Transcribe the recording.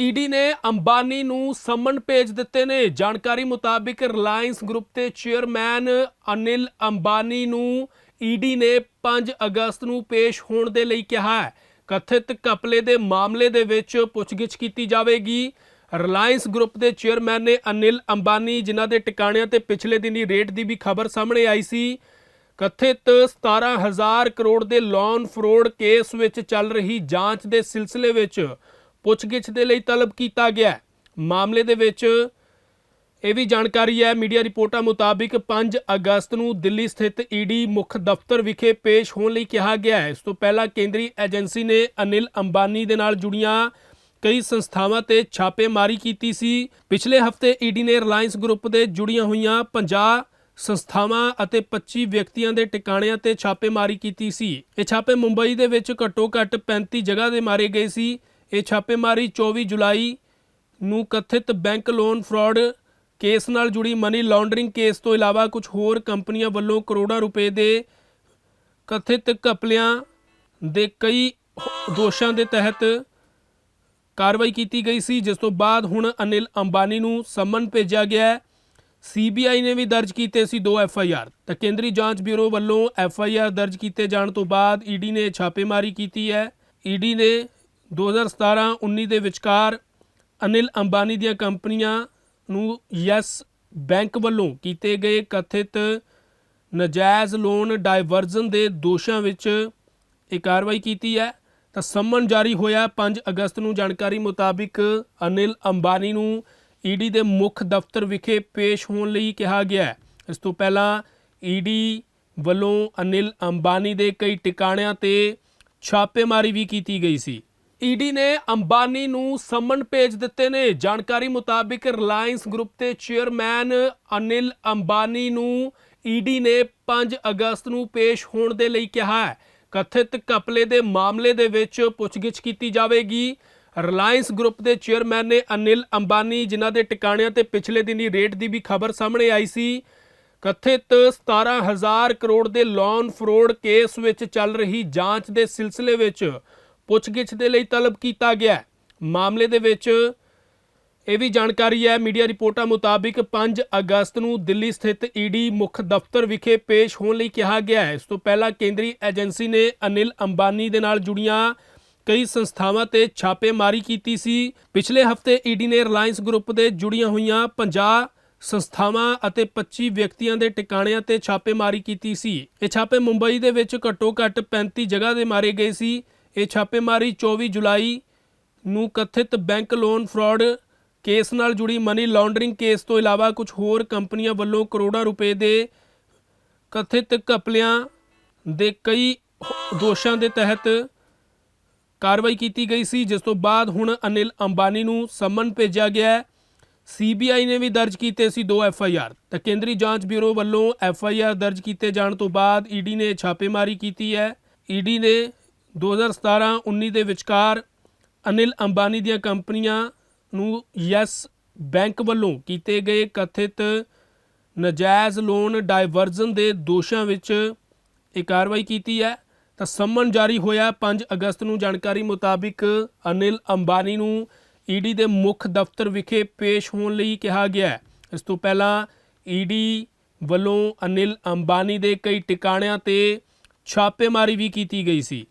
ED ਨੇ ਅੰਬਾਨੀ ਨੂੰ ਸਮਨ ਭੇਜ ਦਿੱਤੇ ਨੇ। ਜਾਣਕਾਰੀ ਮੁਤਾਬਿਕ ਰਿਲਾਇੰਸ ਗਰੁੱਪ ਦੇ ਚੇਅਰਮੈਨ ਅਨਿਲ ਅੰਬਾਨੀ ਨੂੰ ਈਡੀ ਨੇ 5 ਅਗਸਤ ਨੂੰ ਪੇਸ਼ ਹੋਣ ਦੇ ਲਈ ਕਿਹਾ ਹੈ। ਕਥਿਤ ਘਪਲੇ ਦੇ ਮਾਮਲੇ ਦੇ ਵਿੱਚ ਪੁੱਛਗਿੱਛ ਕੀਤੀ ਜਾਵੇਗੀ। ਰਿਲਾਇੰਸ ਗਰੁੱਪ ਦੇ ਚੇਅਰਮੈਨ ਨੇ ਅਨਿਲ ਅੰਬਾਨੀ, ਜਿਨ੍ਹਾਂ ਦੇ ਟਿਕਾਣਿਆਂ ਤੇ ਪਿਛਲੇ ਦਿਨੀ ਰੇਟ ਦੀ ਵੀ ਖਬਰ ਸਾਹਮਣੇ ਆਈ ਸੀ, ਕਥਿਤ 17000 ਕਰੋੜ ਦੇ ਲੋਨ ਫਰੋਡ ਕੇਸ ਵਿੱਚ ਚੱਲ ਰਹੀ ਜਾਂਚ ਦੇ ਸਿਲਸਿਲੇ ਵਿੱਚ ਪੁੱਛਗਿੱਛ ਦੇ ਲਈ ਤਲਬ ਕੀਤਾ ਗਿਆ। ਮਾਮਲੇ ਦੇ ਵਿੱਚ ਇਹ ਵੀ ਜਾਣਕਾਰੀ ਹੈ, ਮੀਡੀਆ ਰਿਪੋਰਟਾਂ ਮੁਤਾਬਿਕ 5 ਅਗਸਤ ਨੂੰ ਦਿੱਲੀ ਸਥਿਤ ਈਡੀ ਮੁੱਖ ਦਫ਼ਤਰ ਵਿਖੇ ਪੇਸ਼ ਹੋਣ ਲਈ ਕਿਹਾ ਗਿਆ ਹੈ। ਇਸ ਤੋਂ ਪਹਿਲਾਂ ਕੇਂਦਰੀ ਏਜੰਸੀ ਨੇ ਅਨਿਲ ਅੰਬਾਨੀ ਦੇ ਨਾਲ ਜੁੜੀਆਂ ਕਈ ਸੰਸਥਾਵਾਂ ਤੇ ਛਾਪੇਮਾਰੀ ਕੀਤੀ ਸੀ। ਪਿਛਲੇ ਹਫ਼ਤੇ ਈਡੀ ਨੇ ਰਿਲਾਇੰਸ ਗਰੁੱਪ ਦੇ ਜੁੜੀਆਂ ਹੋਈਆਂ 50 ਸੰਸਥਾਵਾਂ ਅਤੇ 25 ਵਿਅਕਤੀਆਂ ਦੇ ਟਿਕਾਣਿਆਂ ਤੇ ਛਾਪੇਮਾਰੀ ਕੀਤੀ ਸੀ। ਇਹ ਛਾਪੇ ਮੁੰਬਈ ਦੇ ਵਿੱਚ ਘੱਟੋ-ਘੱਟ 35 ਜਗ੍ਹਾ ਦੇ ਮਾਰੇ ਗਏ ਸੀ। ਇਹ ਛਾਪੇਮਾਰੀ 24 ਜੁਲਾਈ ਨੂੰ ਕਥਿਤ ਬੈਂਕ ਲੋਨ ਫਰਾਡ ਕੇਸ ਨਾਲ ਜੁੜੀ ਮਨੀ ਲਾਂਡਰਿੰਗ ਕੇਸ ਤੋਂ ਇਲਾਵਾ ਕੁਝ ਹੋਰ ਕੰਪਨੀਆਂ ਵੱਲੋਂ ਕਰੋੜਾਂ ਰੁਪਏ ਦੇ ਕਥਿਤ ਘਪਲਿਆਂ ਦੇ ਕਈ ਦੋਸ਼ਾਂ ਦੇ ਤਹਿਤ ਕਾਰਵਾਈ ਕੀਤੀ ਗਈ ਸੀ, ਜਿਸ ਤੋਂ ਬਾਅਦ ਹੁਣ ਅਨਿਲ ਅੰਬਾਨੀ ਨੂੰ ਸਮਨ ਭੇਜਿਆ ਗਿਆ ਹੈ। ਸੀਬੀਆਈ ਨੇ ਵੀ ਦਰਜ ਕੀਤੇ ਸੀ ਦੋ ਐਫ ਆਈ ਆਰ। ਤਾਂ ਕੇਂਦਰੀ ਜਾਂਚ ਬਿਊਰੋ ਵੱਲੋਂ ਐਫ ਆਈ ਆਰ ਦਰਜ ਕੀਤੇ ਜਾਣ ਤੋਂ ਬਾਅਦ ਈਡੀ ਨੇ ਛਾਪੇਮਾਰੀ ਕੀਤੀ ਹੈ। ਈਡੀ ਨੇ 2017-19 ਦੇ ਵਿਚਕਾਰ ਅਨਿਲ ਅੰਬਾਨੀ ਦੀਆਂ ਕੰਪਨੀਆਂ ਨੂੰ ਯੈਸ ਬੈਂਕ ਵੱਲੋਂ ਕੀਤੇ ਗਏ ਕਥਿਤ ਨਜਾਇਜ਼ ਲੋਨ ਡਾਇਵਰਜ਼ਨ ਦੇ ਦੋਸ਼ਾਂ ਵਿੱਚ ਇਹ ਕਾਰਵਾਈ ਕੀਤੀ ਹੈ। ਤਾਂ ਸੰਮਨ ਜਾਰੀ ਹੋਇਆ 5 ਅਗਸਤ ਨੂੰ ਜਾਣਕਾਰੀ ਮੁਤਾਬਿਕ ਅਨਿਲ ਅੰਬਾਨੀ ਨੂੰ ਈਡੀ ਦੇ ਮੁੱਖ ਦਫ਼ਤਰ ਵਿਖੇ ਪੇਸ਼ ਹੋਣ ਲਈ ਕਿਹਾ ਗਿਆ ਹੈ। ਇਸ ਤੋਂ ਪਹਿਲਾਂ ਈਡੀ ਵੱਲੋਂ ਅਨਿਲ ਅੰਬਾਨੀ ਦੇ ਕਈ ਟਿਕਾਣਿਆਂ ਤੇ ਛਾਪੇਮਾਰੀ ਵੀ ਕੀਤੀ ਗਈ ਸੀ। ਈਡੀ ਨੇ ਅੰਬਾਨੀ ਨੂੰ ਸਮਨ ਭੇਜ ਦਿੱਤੇ ਨੇ। ਜਾਣਕਾਰੀ ਮੁਤਾਬਿਕ ਰਿਲਾਇੰਸ ਗਰੁੱਪ ਦੇ ਚੇਅਰਮੈਨ ਅਨਿਲ ਅੰਬਾਨੀ ਨੂੰ ਈਡੀ ਨੇ 5 ਅਗਸਤ ਨੂੰ ਪੇਸ਼ ਹੋਣ ਦੇ ਲਈ ਕਿਹਾ ਹੈ। ਕਥਿਤ ਘਪਲੇ ਦੇ ਮਾਮਲੇ ਦੇ ਵਿੱਚ ਪੁੱਛਗਿੱਛ ਕੀਤੀ ਜਾਵੇਗੀ। ਰਿਲਾਇੰਸ ਗਰੁੱਪ ਦੇ ਚੇਅਰਮੈਨ ਨੇ ਅਨਿਲ ਅੰਬਾਨੀ, ਜਿਨ੍ਹਾਂ ਦੇ ਟਿਕਾਣਿਆਂ ਤੇ ਪਿਛਲੇ ਦਿਨੀ ਰੇਟ ਦੀ ਵੀ ਖਬਰ ਸਾਹਮਣੇ ਆਈ ਸੀ। ਕਥਿਤ 17000 ਕਰੋੜ ਦੇ ਲੋਨ ਫਰੋਡ ਕੇਸ ਵਿੱਚ ਚੱਲ ਰਹੀ ਜਾਂਚ ਦੇ ਸਿਲਸਿਲੇ ਵਿੱਚ ਪੁੱਛਗਿੱਛ ਦੇ ਲਈ ਤਲਬ ਕੀਤਾ ਗਿਆ। ਮਾਮਲੇ ਦੇ ਵਿੱਚ ਇਹ ਵੀ ਜਾਣਕਾਰੀ ਹੈ, ਮੀਡੀਆ ਰਿਪੋਰਟਾਂ ਮੁਤਾਬਿਕ 5 ਅਗਸਤ ਨੂੰ ਦਿੱਲੀ ਸਥਿਤ ਈਡੀ ਮੁੱਖ ਦਫ਼ਤਰ ਵਿਖੇ ਪੇਸ਼ ਹੋਣ ਲਈ ਕਿਹਾ ਗਿਆ ਹੈ। ਇਸ ਤੋਂ ਪਹਿਲਾਂ ਕੇਂਦਰੀ ਏਜੰਸੀ ਨੇ ਅਨਿਲ ਅੰਬਾਨੀ ਦੇ ਨਾਲ ਜੁੜੀਆਂ ਕਈ ਸੰਸਥਾਵਾਂ ਤੇ ਛਾਪੇਮਾਰੀ ਕੀਤੀ ਸੀ। ਪਿਛਲੇ ਹਫ਼ਤੇ ਈਡੀ ਨੇ ਰਿਲਾਇੰਸ ਗਰੁੱਪ ਦੇ ਜੁੜੀਆਂ ਹੋਈਆਂ 50 ਸੰਸਥਾਵਾਂ ਅਤੇ 25 ਵਿਅਕਤੀਆਂ ਦੇ ਟਿਕਾਣਿਆਂ ਤੇ ਛਾਪੇਮਾਰੀ ਕੀਤੀ ਸੀ। ਇਹ ਛਾਪੇ ਮੁੰਬਈ ਦੇ ਵਿੱਚ ਘੱਟੋ-ਘੱਟ 35 ਜਗ੍ਹਾ ਦੇ ਮਾਰੇ ਗਏ ਸੀ। ਇਹ ਛਾਪੇਮਾਰੀ 24 ਜੁਲਾਈ ਨੂੰ ਕਥਿਤ ਬੈਂਕ ਲੋਨ ਫਰਾਡ ਕੇਸ ਨਾਲ ਜੁੜੀ ਮਨੀ ਲਾਂਡਰਿੰਗ ਕੇਸ ਤੋਂ ਇਲਾਵਾ ਕੁਝ ਹੋਰ ਕੰਪਨੀਆਂ ਵੱਲੋਂ ਕਰੋੜਾਂ ਰੁਪਏ ਦੇ ਕਥਿਤ ਘਪਲਿਆਂ ਦੇ ਕਈ ਦੋਸ਼ਾਂ ਦੇ ਤਹਿਤ ਕਾਰਵਾਈ ਕੀਤੀ ਗਈ ਸੀ, ਜਿਸ ਤੋਂ ਬਾਅਦ ਹੁਣ ਅਨਿਲ ਅੰਬਾਨੀ ਨੂੰ ਸਮਨ ਭੇਜਿਆ ਗਿਆ ਹੈ। ਸੀਬੀਆਈ ਨੇ ਵੀ ਦਰਜ ਕੀਤੇ ਸੀ ਦੋ ਐਫ ਆਈ ਆਰ। ਤਾਂ ਕੇਂਦਰੀ ਜਾਂਚ ਬਿਊਰੋ ਵੱਲੋਂ ਐਫ ਆਈ ਆਰ ਦਰਜ ਕੀਤੇ ਜਾਣ ਤੋਂ ਬਾਅਦ ਈਡੀ ਨੇ ਛਾਪੇਮਾਰੀ ਕੀਤੀ ਹੈ। ਈਡੀ ਨੇ 2017-19 ਦੇ ਵਿਚਕਾਰ ਅਨਿਲ ਅੰਬਾਨੀ ਦੀਆਂ ਕੰਪਨੀਆਂ ਨੂੰ ਯੈਸ ਬੈਂਕ ਵੱਲੋਂ ਕੀਤੇ ਗਏ ਕਥਿਤ ਨਜਾਇਜ਼ ਲੋਨ ਡਾਇਵਰਜ਼ਨ ਦੇ ਦੋਸ਼ਾਂ ਵਿੱਚ ਇਹ ਕਾਰਵਾਈ ਕੀਤੀ ਹੈ। ਤਾਂ ਸੰਮਨ ਜਾਰੀ ਹੋਇਆ 5 ਅਗਸਤ ਨੂੰ ਜਾਣਕਾਰੀ ਮੁਤਾਬਿਕ ਅਨਿਲ ਅੰਬਾਨੀ ਨੂੰ ਈਡੀ ਦੇ ਮੁੱਖ ਦਫ਼ਤਰ ਵਿਖੇ ਪੇਸ਼ ਹੋਣ ਲਈ ਕਿਹਾ ਗਿਆ ਇਸ ਤੋਂ ਪਹਿਲਾਂ ਈਡੀ ਵੱਲੋਂ ਅਨਿਲ ਅੰਬਾਨੀ ਦੇ ਕਈ ਟਿਕਾਣਿਆਂ ਤੇ ਛਾਪੇਮਾਰੀ ਵੀ ਕੀਤੀ ਗਈ ਸੀ।